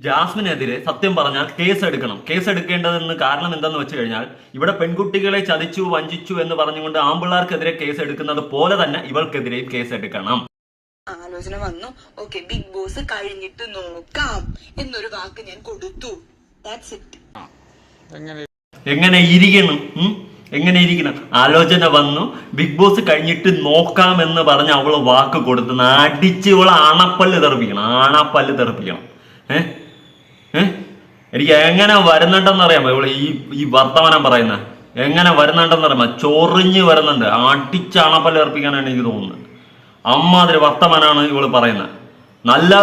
ജാസ്മിനെതിരെ സത്യം പറഞ്ഞാൽ കേസ് എടുക്കണം കേസ് എടുക്കേണ്ടതെന്ന് കാരണം എന്തെന്ന് വെച്ച് കഴിഞ്ഞാൽ ഇവിടെ പെൺകുട്ടികളെ ചതിച്ചു വഞ്ചിച്ചു എന്ന് പറഞ്ഞുകൊണ്ട് ആമ്പിള്ളാർക്കെതിരെ കേസ് എടുക്കുന്നത് പോലെ തന്നെ ഇവൾക്കെതിരെയും കേസ് എടുക്കണം ആലോചന വന്നു. ഓക്കെ ബിഗ് ബോസ് കഴിഞ്ഞിട്ട് നോക്കാം എന്നൊരു വാക്ക് ഞാൻ കൊടുത്തു. ദാറ്റ്സ് ഇറ്റ് എങ്ങനെ? ഇരിക്കണം? എങ്ങനെ ഇരിക്കണം? ആലോചന വന്നു. ബിഗ് ബോസ് കഴിഞ്ഞിട്ട് നോക്കാം എന്ന് പറഞ്ഞ് അവൾ വാക്ക് കൊടുത്തു അടിച്ച് ഇവളെ അണപ്പല്ല് തെറിപ്പിക്കണം അണപ്പല്ല് തെറിപ്പിക്കണം. ഏ ഏ? എനിക്ക് എങ്ങനെ വരുന്നുണ്ടെന്ന് അറിയാമോ? ഇവിടെ ഈ ഈ വർത്തമാനം പറയുന്ന. എങ്ങനെ വരുന്നുണ്ടെന്ന് അറിയാമോ? ചൊറിഞ്ഞ് വരുന്നുണ്ട്. അടിച്ച് ഏർപ്പിക്കാനാണ് എനിക്ക് തോന്നുന്നത്. അമ്മാതിരി വർത്തമാനാണ് ഇവൾ പറയുന്നത്. നല്ല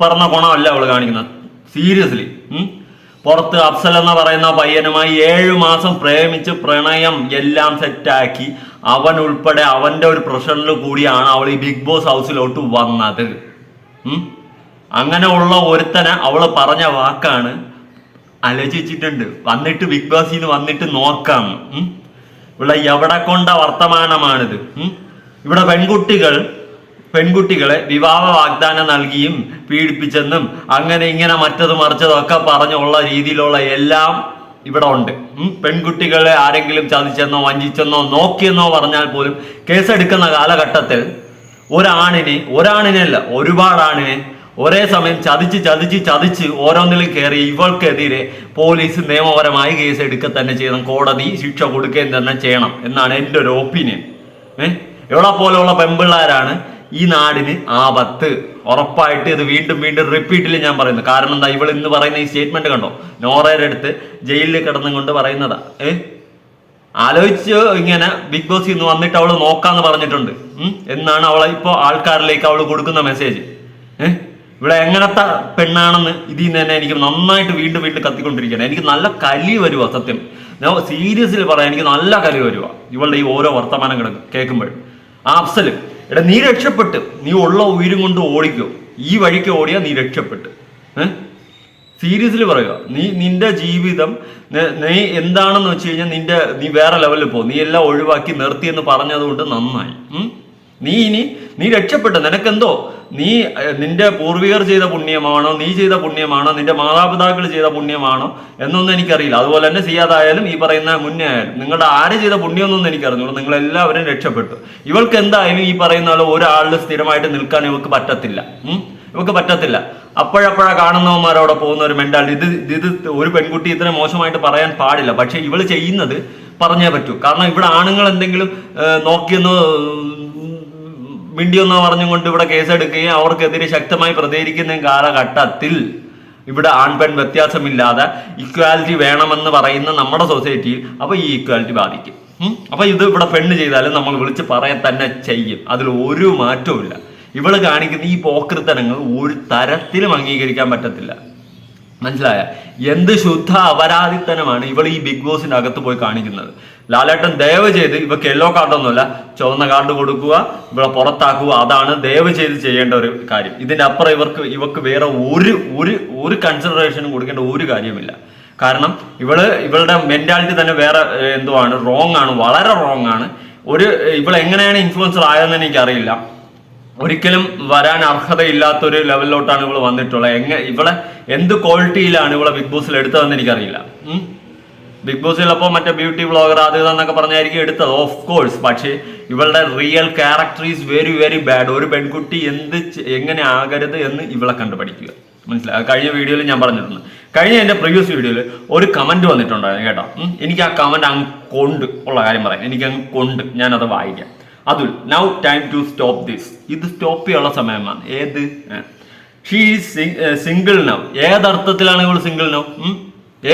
പറഞ്ഞ ഗുണമല്ല അവൾ കാണിക്കുന്നത്. സീരിയസ്ലി പുറത്ത് അഫ്സൽ എന്ന് പറയുന്ന പയ്യനുമായി ഏഴു മാസം പ്രേമിച്ച് പ്രണയം എല്ലാം സെറ്റാക്കി അവൻ ഉൾപ്പെടെ അവന്റെ ഒരു പ്രഷറിൽ കൂടിയാണ് അവൾ ഈ ബിഗ് ബോസ് ഹൗസിലോട്ട് വന്നത്? അങ്ങനെ ഉള്ള ഒരുത്തനെ അവൾ പറഞ്ഞ വാക്കാണ് ആലോചിച്ചിട്ടുണ്ട് വന്നിട്ട് ബിഗ് ബോസിൽ നിന്ന് വന്നിട്ട് നോക്കാം? ഇവിടെ എവിടെ കൊണ്ട വർത്തമാനമാണിത്. ഇവിടെ പെൺകുട്ടികൾ പെൺകുട്ടികളെ വിവാഹ വാഗ്ദാനം നൽകിയും പീഡിപ്പിച്ചെന്നും അങ്ങനെ ഇങ്ങനെ മറ്റത് മറിച്ചതും ഒക്കെ പറഞ്ഞുള്ള രീതിയിലുള്ള എല്ലാം ഇവിടെ ഉണ്ട്? പെൺകുട്ടികളെ ആരെങ്കിലും ചതിച്ചെന്നോ വഞ്ചിച്ചെന്നോ നോക്കിയെന്നോ പറഞ്ഞാൽ പോലും കേസെടുക്കുന്ന കാലഘട്ടത്തിൽ ഒരാണിനെ ഒരാണിനല്ല ഒരുപാട് ആണിനെ ഒരേ സമയം ചതിച്ച് ചതിച്ച് ചതിച്ച് ഓരോന്നിലും കയറി ഇവൾക്കെതിരെ പോലീസ് നിയമപരമായി കേസ് എടുക്കുക തന്നെ ചെയ്യണം കോടതി ശിക്ഷ കൊടുക്കുകയും തന്നെ ചെയ്യണം എന്നാണ് എന്റെ ഒരു ഒപ്പീനിയൻ ഏ? എവിടെ പോലെയുള്ള പെമ്പിള്ളാരാണ് ഈ നാടിന് ആപത്ത്. ഉറപ്പായിട്ട് ഇത് വീണ്ടും വീണ്ടും റിപ്പീറ്റിൽ ഞാൻ പറയുന്നു. കാരണം എന്താ? ഇവൾ ഇന്ന് പറയുന്ന ഈ സ്റ്റേറ്റ്മെന്റ് കണ്ടോ? നോറയുടെ അടുത്ത് ജയിലിൽ കിടന്നും കൊണ്ട് പറയുന്നതാ. ഏ? ആലോചിച്ച് ഇങ്ങനെ ബിഗ് ബോസ് ഇന്ന് വന്നിട്ട് അവൾ നോക്കാന്ന് പറഞ്ഞിട്ടുണ്ട്. എന്നാണ് അവളെ ഇപ്പോൾ ആൾക്കാരിലേക്ക് അവൾ കൊടുക്കുന്ന മെസ്സേജ് ഏഹ് ഇവിടെ എങ്ങനത്തെ പെണ്ണാണെന്ന് ഇതിൽ നിന്ന് തന്നെ എനിക്ക് നന്നായിട്ട് വീണ്ടും വീണ്ടും കത്തിക്കൊണ്ടിരിക്കുകയാണ്. എനിക്ക് നല്ല കലി വരുവാ സത്യം. ഞാൻ സീരിയസിൽ പറയാം എനിക്ക് നല്ല കലി വരുവാ. ഇവളുടെ ഈ ഓരോ വർത്തമാനം കിടക്കും കേൾക്കുമ്പോൾ. ആ അഫ്സൽ എടാ നീ രക്ഷപ്പെട്ട്. നീ ഉള്ള ഉയരും കൊണ്ട് ഓടിക്കോ. ഈ വഴിക്ക് ഓടിയാ നീ രക്ഷപ്പെട്ട്. ഏഹ് സീരിയസ്ലി പറയുക നീ നിന്റെ ജീവിതം നീ എന്താണെന്ന് വെച്ച് കഴിഞ്ഞാൽ നിന്റെ നീ വേറെ ലെവലിൽ പോകും നീ എല്ലാം ഒഴിവാക്കി നിർത്തിയെന്ന് പറഞ്ഞതുകൊണ്ട് നന്നായി. നീ ഇനി നീ രക്ഷപ്പെട്ടു. നിനക്കെന്തോ? നീ നിന്റെ പൂർവികർ ചെയ്ത പുണ്യമാണോ നീ ചെയ്ത പുണ്യമാണോ നിന്റെ മാതാപിതാക്കൾ ചെയ്ത പുണ്യമാണോ എന്നൊന്നും എനിക്കറിയില്ല. അതുപോലെ തന്നെ സിയാദായാലും ഈ പറയുന്ന മുന്നേ ആയാലും. നിങ്ങളുടെ ആര് ചെയ്ത പുണ്യമൊന്നും എനിക്കറിഞ്ഞുള്ളൂ നിങ്ങൾ എല്ലാവരും രക്ഷപ്പെട്ടു. ഇവൾക്ക് എന്തായാലും ഈ പറയുന്ന പോലെ ഒരാളിൽ സ്ഥിരമായിട്ട് നിൽക്കാൻ ഇവൾക്ക് പറ്റത്തില്ല. ഉം? ഇവക്ക് പറ്റത്തില്ല. അപ്പോഴപ്പോഴാ കാണുന്നവന്മാരവിടെ പോകുന്ന ഒരു മെന്റാലിറ്റി ഇത് ഇത് ഒരു പെൺകുട്ടി ഇത്ര മോശമായിട്ട് പറയാൻ പാടില്ല. പക്ഷെ ഇവൾ ചെയ്യുന്നത് പറഞ്ഞേ പറ്റൂ. കാരണം ഇവിടെ ആണുങ്ങൾ എന്തെങ്കിലും നോക്കിയെന്നോ മിണ്ടിയെന്നോ പറഞ്ഞുകൊണ്ട് ഇവിടെ കേസെടുക്കുകയും അവർക്കെതിരെ ശക്തമായി പ്രതികരിക്കുന്ന കാലഘട്ടത്തിൽ ഇവിടെ ആൺപെൺ വ്യത്യാസമില്ലാതെ ഇക്വാലിറ്റി വേണമെന്ന് പറയുന്ന നമ്മുടെ സൊസൈറ്റിയിൽ അപ്പൊ ഈ ഇക്വാലിറ്റി ബാധിക്കും. അപ്പോൾ അപ്പൊ ഇത് ഇവിടെ പെണ്ണ് ചെയ്താലും നമ്മൾ വിളിച്ച് പറയാൻ തന്നെ ചെയ്യും. അതിൽ ഒരു മാറ്റവും ഇല്ല ഇവൾ കാണിക്കുന്ന ഈ പോക്കൃത്തനങ്ങൾ ഒരു തരത്തിലും അംഗീകരിക്കാൻ പറ്റത്തില്ല. മനസ്സിലായ? എന്ത് ശുദ്ധ അപരാധിത്തനമാണ് ഇവൾ ഈ ബിഗ് ബോസിന്റെ അകത്ത് പോയി കാണിക്കുന്നത്. ലാലേട്ടൻ ദയവ് ചെയ്ത് ഇവക്ക് യെല്ലോ കാർഡൊന്നുമല്ല ചുവന്ന കാർഡ് കൊടുക്കുക ഇവളെ പുറത്താക്കുക അതാണ് ദയവ് ചെയ്ത് ചെയ്യേണ്ട ഒരു കാര്യം. ഇതിനപ്പുറം ഇവർക്ക് ഇവക്ക് വേറെ ഒരു ഒരു ഒരു കൺസിഡറേഷനും കൊടുക്കേണ്ട ഒരു കാര്യമില്ല കാരണം ഇവൾ ഇവളുടെ മെന്റാലിറ്റി തന്നെ വേറെ എന്തുവാണ്? റോങ് ആണ് വളരെ റോങ് ആണ്. ഒരു ഇവൾ എങ്ങനെയാണ് ഇൻഫ്ലുവൻസർ ആയതെന്ന് എനിക്കറിയില്ല. ഒരിക്കലും വരാൻ അർഹതയില്ലാത്തൊരു ലെവലിലോട്ടാണ് ഇവൾ വന്നിട്ടുള്ളത്. എങ്ങനെ ഇവളെ എന്ത് ക്വാളിറ്റിയിലാണ് ഇവളെ ബിഗ് ബോസിൽ എടുത്തതെന്ന് എനിക്കറിയില്ല. ബിഗ് ബോസിൽ അപ്പോൾ മറ്റേ ബ്യൂട്ടി ബ്ലോഗർ അത് ഇതെന്നൊക്കെ പറഞ്ഞായിരിക്കും എടുത്തത്. ഓഫ് കോഴ്സ് പക്ഷേ ഇവളുടെ real character is very very bad ഒരു പെൺകുട്ടി എന്ത് എങ്ങനെ ആകരുത് എന്ന് ഇവളെ കണ്ടുപഠിക്കുക. മനസ്സിലായി കഴിഞ്ഞ വീഡിയോയിൽ ഞാൻ പറഞ്ഞിട്ടുണ്ട്. കഴിഞ്ഞ എന്റെ പ്രീവിയസ് വീഡിയോയിൽ ഒരു കമന്റ് വന്നിട്ടുണ്ടായിരുന്നു കേട്ടോ. എനിക്ക് ആ കമന്റ് അങ്ങ് കൊണ്ട് ഉള്ള കാര്യം പറയാം. എനിക്ക് അങ്ങ് കൊണ്ട് ഞാനത് വായിക്കാം. Atul. Now time to stop this ഇത് സ്റ്റോപ്പ് ചെയ്യാനുള്ള സമയമാണ്. ഏത്? ഷീ സിംഗിൾ നൗ ഏതർത്ഥത്തിലാണ് ഇവൾ സിംഗിൾ നൗ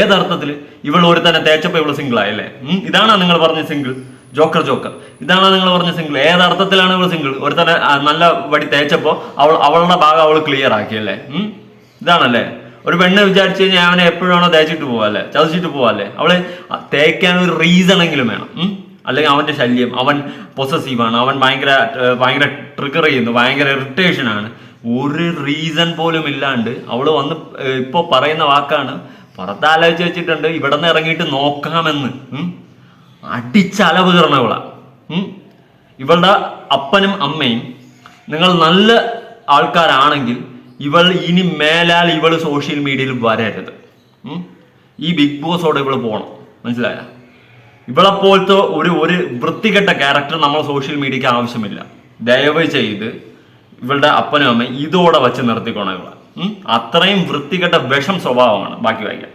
ഏതർത്ഥത്തിൽ? ഇവൾ ഒരു തന്നെ തേച്ചപ്പോ ഇവൾ സിംഗിൾ ആയല്ലേ? ഇതാണോ നിങ്ങൾ പറഞ്ഞ സിംഗിൾ ജോക്കർ ജോക്കർ ഇതാണോ നിങ്ങൾ പറഞ്ഞ സിംഗിൾ ഏതർത്ഥത്തിലാണ് ഇവൾ സിംഗിൾ ഒരു തന്നെ നല്ല വടി തേച്ചപ്പോ അവൾ അവളുടെ ഭാഗം അവൾ ക്ലിയർ ആക്കിയല്ലേ? ഇതാണല്ലേ? ഒരു പെണ്ണ് വിചാരിച്ചു കഴിഞ്ഞാൽ അവനെ എപ്പോഴാണോ തേച്ചിട്ട് പോവാല്ലേ ചതച്ചിട്ട് പോവാല്ലേ അവൾ തേക്കാൻ ഒരു റീസൺ എങ്കിലും വേണം? അല്ലെങ്കിൽ അവന്റെ ശല്യം അവൻ പൊസസീവാണ് അവൻ ഭയങ്കര ഭയങ്കര ട്രിഗർ ചെയ്യുന്നു ഭയങ്കര ഇറിറ്റേഷൻ ആണ്. ഒരു റീസൺ പോലും ഇല്ലാണ്ട് അവൾ വന്ന് ഇപ്പോൾ ഇപ്പൊ പറയുന്ന വാക്കാണ് പുറത്താലോചിച്ച് വെച്ചിട്ടുണ്ട് ഇവിടെ നിന്ന് ഇറങ്ങിയിട്ട് നോക്കാമെന്ന്? അടിച്ചലവ്? ഇവളുടെ അപ്പനും അമ്മയും നിങ്ങൾ നല്ല ആൾക്കാരാണെങ്കിൽ ഇവൾ ഇനി മേലാൽ ഇവൾ സോഷ്യൽ മീഡിയയിൽ വരരുത്. ഈ ബിഗ് ബോസോടെ ഇവൾ പോകണം മനസ്സിലായ? ഇവളെ പോലത്തെ ഒരു ഒരു വൃത്തികെട്ട ക്യാരക്ടർ നമ്മൾ സോഷ്യൽ മീഡിയക്ക് ആവശ്യമില്ല. ദയവ് ചെയ്ത് ഇവളുടെ അപ്പനും അമ്മയും ഇതോടെ വെച്ച് നിർത്തിക്കോണം ഇവളെ. അത്രയും വൃത്തികെട്ട വിഷം സ്വഭാവമാണ്. ബാക്കി വായിക്കാം.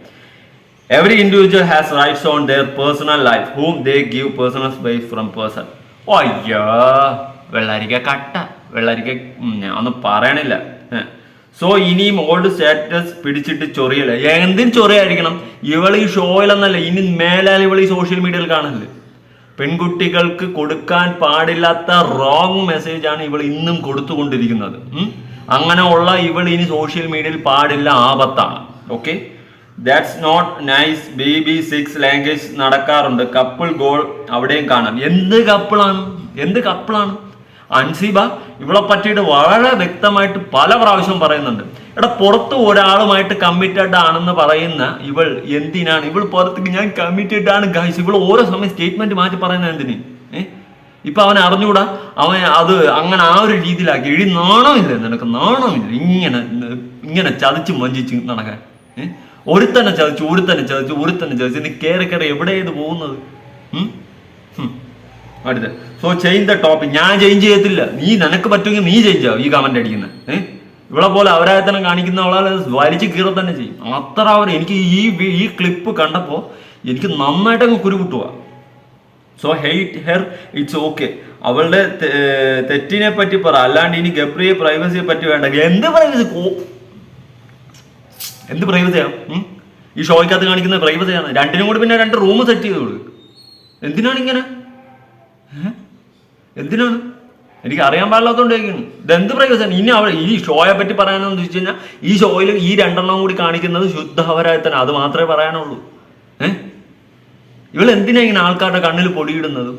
Every individual has rights on their personal life whom they give personal space from person ഓ അയ്യോ. വെള്ളരിക്ക കട്ട. വെള്ളരിക്ക ഒന്നും പറയണില്ല. സോ ഇനിയും ഓൾഡ് സ്റ്റാറ്റസ് പിടിച്ചിട്ട് ചൊറിയല്ല എന്തിന് ചൊറിയായിരിക്കണം? ഇവൾ ഈ ഷോയിലെന്നല്ല ഇനി മേലാൽ ഇവൾ ഈ സോഷ്യൽ മീഡിയയിൽ കാണില്ലേ പെൺകുട്ടികൾക്ക് കൊടുക്കാൻ പാടില്ലാത്ത റോങ് മെസ്സേജ് ആണ് ഇവൾ ഇന്നും കൊടുത്തുകൊണ്ടിരിക്കുന്നത്? അങ്ങനെ ഉള്ള ഇവൾ ഇനി സോഷ്യൽ മീഡിയയിൽ പാടില്ല ആപത്താണ്. Okay that's not nice B B six language നടക്കാറുണ്ട്. കപ്പിൾ ഗോൾ അവിടെയും കാണാം. എന്ത് കപ്പിളാണ് എന്ത് കപ്പിളാണ് അൻസിബ ഇവളെ പറ്റിയിട്ട് വളരെ വ്യക്തമായിട്ട് പല പ്രാവശ്യം പറയുന്നുണ്ട്. എടാ പുറത്ത് ഒരാളുമായിട്ട് കമ്മിറ്റഡ് ആണെന്ന് പറയുന്ന ഇവൾ എന്തിനാണ്? ഇവൾ പുറത്തേക്ക് ഞാൻ കമ്മിറ്റഡ് ആണ് ഗൈസ് ഇവൾ ഓരോ സമയം സ്റ്റേറ്റ്മെന്റ് മാറ്റി പറയുന്നത് എന്തിന്? ഇപ്പൊ അവൻ അറിഞ്ഞൂടാ? അവൻ അത് അങ്ങനെ ആ ഒരു രീതിയിലാക്കി. എഴുതി നാണമില്ല നിനക്ക്? നാണമില്ല? ഇങ്ങനെ ഇങ്ങനെ ചതിച്ച് വഞ്ചിച്ച് നടക്കാൻ. ഏ? ഒരുത്തന്നെ ചതിച്ചു ഒരുത്തന്നെ ചതിച്ചു ഒരുത്തന്നെ ചതിച്ചു. നീ കയറി കയറി എവിടെയത് പോകുന്നത്? ഉം? ഹും. അടുത്ത. സോ ചേഞ്ച് ദ ടോപ്പിക് ഞാൻ ചേഞ്ച് ചെയ്യത്തില്ല. നീ നിനക്ക് പറ്റുമെങ്കിൽ നീ ചേഞ്ച് ആവും ഈ കമന്റ് അടിക്കുന്നത് ഏഹ് ഇവളെ പോലെ അവരായത്തനം കാണിക്കുന്ന അവളെ വലിച്ചു കീറ തന്നെ ചെയ്യും. അത്ര അവർ എനിക്ക് ഈ ഈ ക്ലിപ്പ് കണ്ടപ്പോൾ എനിക്ക് നന്നായിട്ട് അങ്ങ് കുരുപുട്ടുക so hate her it's okay അവളുടെ തെറ്റിനെ പറ്റി പറ. അല്ലാണ്ട് ഇനി ഗബ്രിയെ പ്രൈവസിയെ പറ്റി വേണ്ട. എന്ത് പ്രൈവസി എന്ത് പ്രൈവസിയാണ് ഈ ഷോയ്ക്കകത്ത് കാണിക്കുന്ന പ്രൈവസിയാണ് രണ്ടിനും കൂടി പിന്നെ രണ്ട് റൂം സെറ്റ് ചെയ്തോളൂ. എന്തിനാണ് ഇങ്ങനെ? എന്തിനാണ്? എനിക്ക് അറിയാൻ പാടില്ലാത്തോണ്ട് ചോദിക്കുന്നു ഇതെന്ത് പ്രയോജനം? ഇനി അവൾ ഈ ഷോയെ പറ്റി പറയാനെന്ന് ചോദിച്ചു കഴിഞ്ഞാൽ ഈ ഷോയിൽ ഈ രണ്ടെണ്ണം കൂടി കാണിക്കുന്നത് ശുദ്ധ തന്നെ അത് മാത്രമേ പറയാനുള്ളൂ. ഏഹ്? ഇവൾ എന്തിനാ ഇങ്ങനെ ആൾക്കാരുടെ കണ്ണിൽ പൊടിയിടുന്നത്?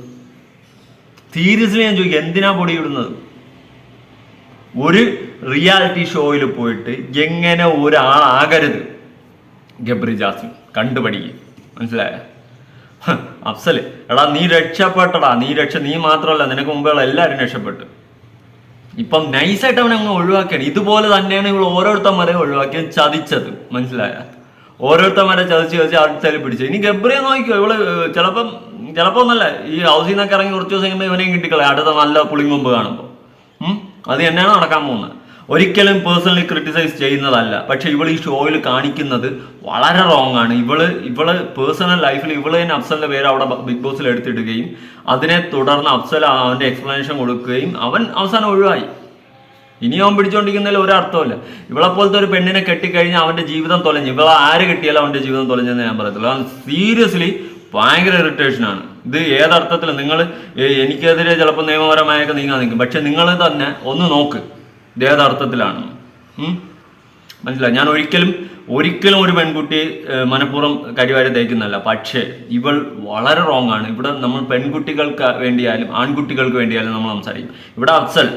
സീരിയസ്ലി ഞാൻ ചോദിക്കും എന്തിനാ പൊടിയിടുന്നത്? ഒരു റിയാലിറ്റി ഷോയിൽ പോയിട്ട് എങ്ങനെ ഒരാളാകരുത്? ഗബ്രി ജാസിം കണ്ടുപടിക്കുക മനസ്സിലായ? അഫ്സൽ. എടാ നീ രക്ഷപ്പെട്ടടാ. നീ രക്ഷ നീ മാത്രമല്ല നിനക്ക് മുമ്പുള്ള എല്ലാവരും രക്ഷപ്പെട്ടു. ഇപ്പം നൈസായിട്ട് അവനെ അങ്ങ് ഒഴിവാക്കിയാണ്. ഇതുപോലെ തന്നെയാണ് ഇവൾ ഓരോരുത്തന്മാരെ ഒഴിവാക്കി ചതിച്ചത്. മനസ്സിലായ? ഓരോരുത്തന്മാരെ ചതിച്ച് ചതിച്ച് അടുത്തതിൽ പിടിച്ചത് ഇനി ഗബ്രിയെ നോക്കിയോ ഇവൾ ചിലപ്പം ചിലപ്പോ ഒന്നല്ല ഈ ഹൗസിൽ നിന്നൊക്കെ ഇറങ്ങി കുറച്ച് ദിവസം കഴിയുമ്പോൾ ഇവനെയും കിട്ടിക്കളെ അടുത്ത നല്ല പുളിങ്കൊമ്പ് കാണുമ്പോൾ? അത് തന്നെയാണ് നടക്കാൻ പോകുന്നത്. ഒരിക്കലും പേഴ്സണലി ക്രിട്ടിസൈസ് ചെയ്യുന്നതല്ല. പക്ഷെ ഇവൾ ഈ ഷോയിൽ കാണിക്കുന്നത് വളരെ റോങ് ആണ്. ഇവൾ ഇവൾ പേഴ്സണൽ ലൈഫിൽ ഇവൾ തന്നെ അഫ്സലിന്റെ പേര് അവിടെ ബിഗ് ബോസിൽ എടുത്തിടുകയും അതിനെ തുടർന്ന് അഫ്സൽ അവന്റെ എക്സ്പ്ലനേഷൻ കൊടുക്കുകയും അവൻ അവസാനം ഒഴിവായി. ഇനി അവൻ പിടിച്ചോണ്ടിരിക്കുന്നതിൽ ഒരു അർത്ഥമില്ല ഇവളെ പോലത്തെ ഒരു പെണ്ണിനെ കെട്ടിക്കഴിഞ്ഞാൽ അവന്റെ ജീവിതം തൊലഞ്ഞു ഇവളെ ആര് കെട്ടിയാലും അവന്റെ ജീവിതം തൊലഞ്ഞെന്ന് ഞാൻ പറയത്തില്ല. സീരിയസ്ലി ഭയങ്കര ഇറിറ്റേഷൻ ആണ്. ഇത് ഏതർത്ഥത്തിൽ നിങ്ങൾ എനിക്കെതിരെ ചിലപ്പോൾ നിയമപരമായൊക്കെ നീങ്ങാൻ നിൽക്കും. പക്ഷെ നിങ്ങൾ തന്നെ ഒന്ന് നോക്ക്. ഇത് ഏതർത്ഥത്തിലാണ് ഉം? മനസ്സിലായി? ഞാൻ ഒരിക്കലും ഒരിക്കലും ഒരു പെൺകുട്ടി മനഃപൂർവം കരിവാരി തേക്കുന്നല്ല പക്ഷേ ഇവൾ വളരെ റോങ് ആണ്. ഇവിടെ നമ്മൾ പെൺകുട്ടികൾക്ക് വേണ്ടിയാലും ആൺകുട്ടികൾക്ക് വേണ്ടിയാലും നമ്മൾ സംസാരിക്കും. ഇവിടെ അഫ്സൽ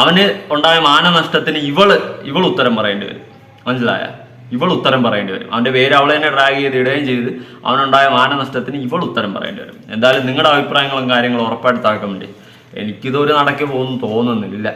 അവന് ഉണ്ടായ മാനനഷ്ടത്തിന് ഇവൾ ഇവൾ ഉത്തരം പറയേണ്ടി വരും. മനസ്സിലായ? ഇവൾ ഉത്തരം പറയേണ്ടി വരും. അവന്റെ പേര് അവളെ തന്നെ ഡ്രാഗ് ചെയ്ത് ഇടുകയും ചെയ്ത് അവനുണ്ടായ മാനനഷ്ടത്തിന് ഇവൾ ഉത്തരം പറയേണ്ടി വരും. എന്തായാലും നിങ്ങളുടെ അഭിപ്രായങ്ങളും കാര്യങ്ങളും ഉറപ്പായിട്ട് കമന്റ് എനിക്കിതൊരു നടക്കി പോകുന്നു തോന്നുന്നില്ല.